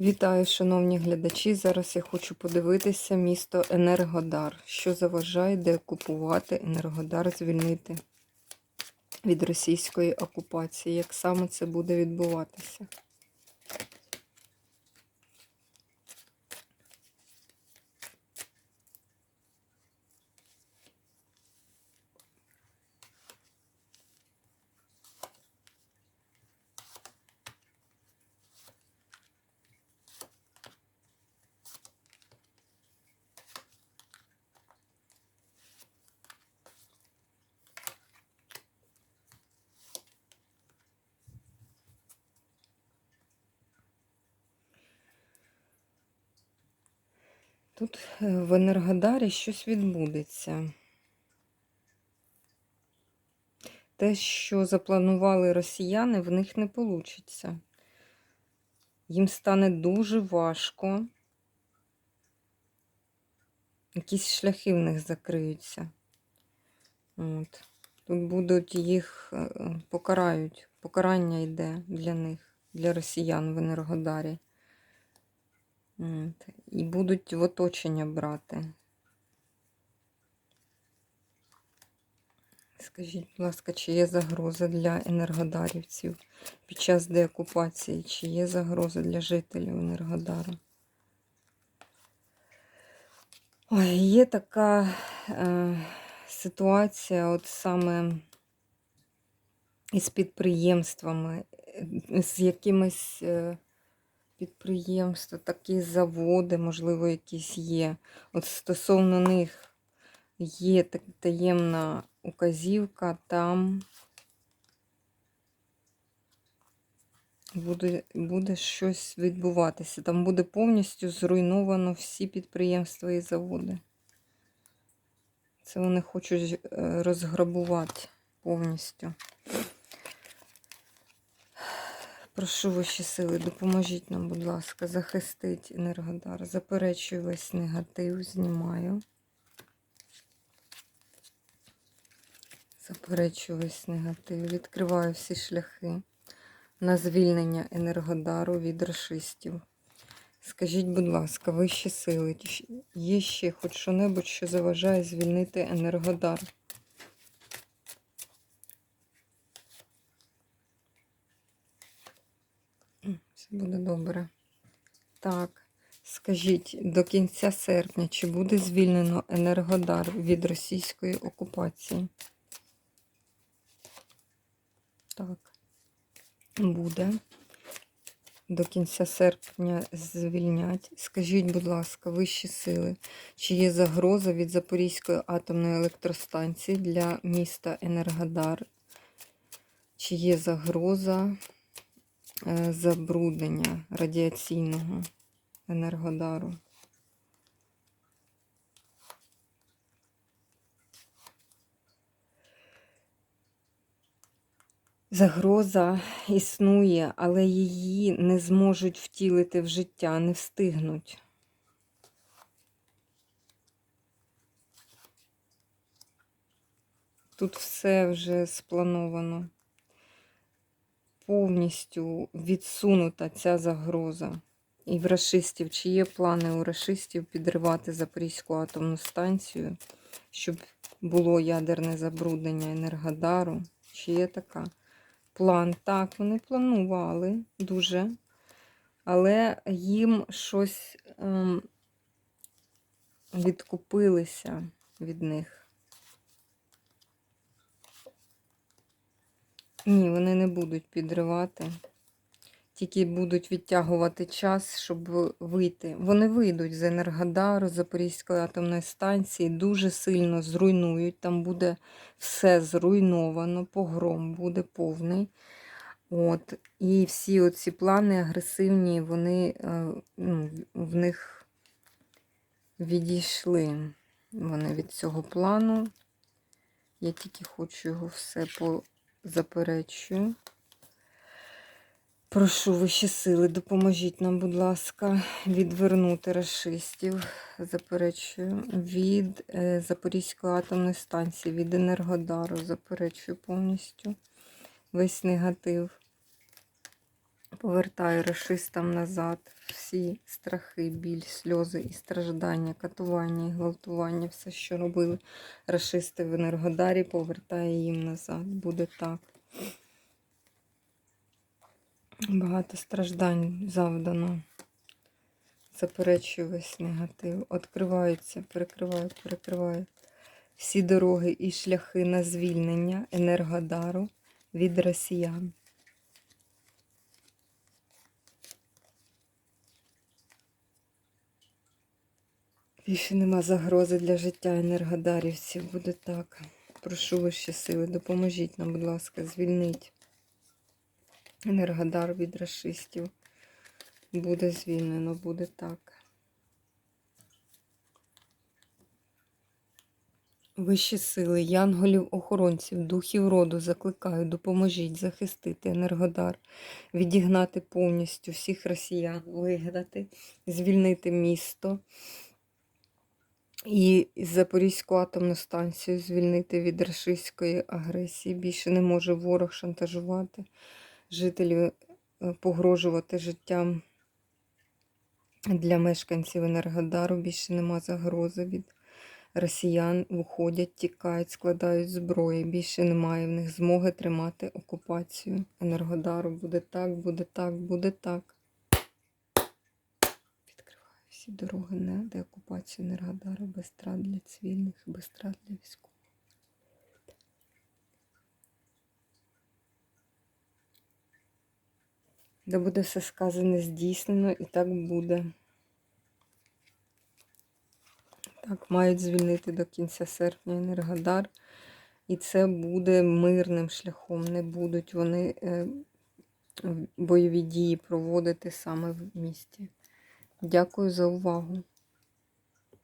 Вітаю, шановні глядачі. Зараз я хочу подивитися місто Енергодар. Що заважає де купувати Енергодар, звільнити від російської окупації. Як саме це буде відбуватися? Тут е, в Енергодарі щось відбудеться. Те, що запланували росіяни, в них не вийде. Їм стане дуже важко. Якісь шляхи в них закриються. От. Тут будуть їх е, покарають. Покарання йде для них, для росіян в Енергодарі. І будуть в оточення брати. Скажіть, будь ласка, чи є загроза для енергодарівців під час деокупації? Чи є загроза для жителів Енергодару? Ой, є така е, ситуація, от саме із підприємствами, е, з якимись е, підприємства, такі заводи, можливо, якісь є. От стосовно них є таємна указівка, там буде, буде щось відбуватися. Там буде повністю зруйновано всі підприємства і заводи. Це вони хочуть е, розграбувати повністю. Прошу ваші сили, допоможіть нам, будь ласка, захистить Енергодар. Заперечую весь негатив, знімаю. Заперечую весь негатив. Відкриваю всі шляхи на звільнення Енергодару від расистів. Скажіть, будь ласка, вищі сили, є ще хоч що-небудь, що заважає звільнити Енергодар? Все буде добре. Так, скажіть, до кінця серпня чи буде звільнено Енергодар від російської окупації? Так, буде. До кінця серпня звільнять. Скажіть, будь ласка, вищі сили, чи є загроза від Запорізької атомної електростанції для міста Енергодар? Чи є загроза забруднення радіаційного Енергодару? Загроза існує, але її не зможуть втілити в життя, не встигнуть. Тут все вже сплановано. Повністю відсунута ця загроза. І в рашистів, чи є плани у рашистів підривати Запорізьку атомну станцію, щоб було ядерне забруднення Енергодару? Чи є така? план. Так, вони планували дуже, але їм щось ем, відкупилися від них. Ні, вони не будуть підривати. Тільки будуть відтягувати час, щоб вийти. Вони вийдуть з Енергодару, Запорізької атомної станції, дуже сильно зруйнують. Там буде все зруйновано, погром буде повний. От. І всі оці плани агресивні, вони е, ну, в них відійшли вони від цього плану. Я тільки хочу його все позаперечую. Прошу вищі сили, допоможіть нам, будь ласка, відвернути расистів, заперечую, від е, Запорізької атомної станції, від Енергодару, заперечую повністю весь негатив. Повертаю расистам назад всі страхи, біль, сльози і страждання, катування і гвалтування, все, що робили расисти в Енергодарі, повертаю їм назад. Буде так. Багато страждань завдано. Заперечую весь негатив. Откриваються, перекриваю, перекриваю всі дороги і шляхи на звільнення Енергодару від росіян. Більше нема загрози для життя енергодарівців. Буде так. Прошу вищі сили, допоможіть нам, будь ласка, звільніть енергодар від расистів. Буде звільнено, буде так. Вищі сили, янголів, охоронців, духів роду закликаю, допоможіть захистити Енергодар, відігнати повністю всіх росіян, вигнати, звільнити місто і Запорізьку атомну станцію звільнити від рашистської агресії. Більше не може ворог шантажувати жителів, е, погрожувати життям для мешканців Енергодару. Більше нема загрози від росіян. Виходять, тікають, складають зброї. Більше немає в них змоги тримати окупацію Енергодару. Буде так, буде так, буде так. Всі дороги на деокупацію Енергодару без страт для цивільних, без страт для військових. Де буде все сказане здійснено, і так буде. Так, мають звільнити до кінця серпня Енергодар. І це буде мирним шляхом. Не будуть вони е, бойові дії проводити саме в місті. Дякую за увагу.